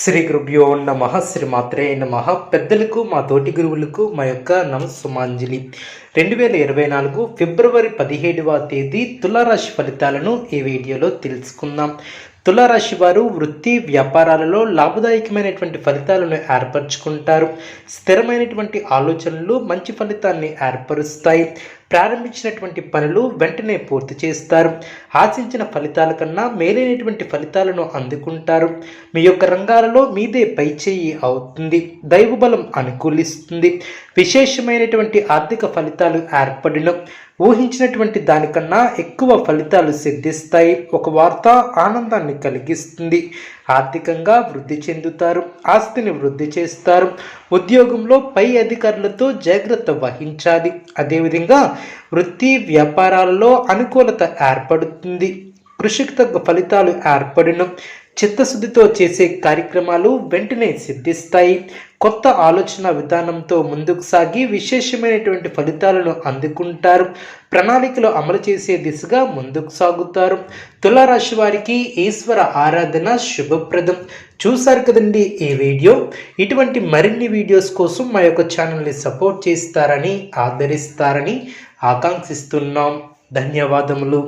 శ్రీ గురుభ్యో నమ శ్రీ మాత్రే నమ. పెద్దలకు మా తోటి గురువులకు మా యొక్క నమస్సుమాంజలి. రెండు వేల ఇరవై నాలుగు ఫిబ్రవరి పదిహేడవ తేదీ తులారాశి ఫలితాలను ఈ వీడియోలో తెలుసుకుందాం. తులారాశి వారు వృత్తి వ్యాపారాలలో లాభదాయకమైనటువంటి ఫలితాలను ఏర్పరచుకుంటారు. స్థిరమైనటువంటి ఆలోచనలు మంచి ఫలితాన్ని ఏర్పరుస్తాయి. ప్రారంభించినటువంటి పనులు వెంటనే పూర్తి చేస్తారు. ఆశించిన ఫలితాల కన్నా మేలైనటువంటి ఫలితాలను అందుకుంటారు. మీ యొక్క రంగాలలో మీదే పైచేయి అవుతుంది. దైవబలం అనుకూలిస్తుంది. విశేషమైనటువంటి ఆర్థిక ఫలితాలు ఏర్పడిన ఊహించినటువంటి దానికన్నా ఎక్కువ ఫలితాలు సిద్ధిస్తాయి. ఒక వార్త ఆనందాన్ని కలిగిస్తుంది. ఆర్థికంగా వృద్ధి చెందుతారు. ఆస్తిని వృద్ధి చేస్తారు. ఉద్యోగంలో పై అధికారులతో జాగ్రత్త వహించాలి. అదేవిధంగా వృత్తి వ్యాపారాలలో అనుకూలత ఏర్పడుతుంది. కృషికి తగ్గ ఫలితాలు ఏర్పడిన. చిత్తశుద్ధితో చేసే కార్యక్రమాలు వెంటనే సిద్ధిస్తాయి. కొత్త ఆలోచన విధానంతో ముందుకు సాగి విశేషమైనటువంటి ఫలితాలను అందుకుంటారు. ప్రణాళికలు అమలు చేసే దిశగా ముందుకు సాగుతారు. తులారాశి వారికి ఈశ్వర ఆరాధన శుభప్రదం. చూసారు కదండి ఈ వీడియో? ఇటువంటి మరిన్ని వీడియోస్ కోసం మా యొక్క ఛానల్ని సపోర్ట్ చేస్తారని ఆదరిస్తారని ఆకాంక్షిస్తున్నాం. ధన్యవాదములు.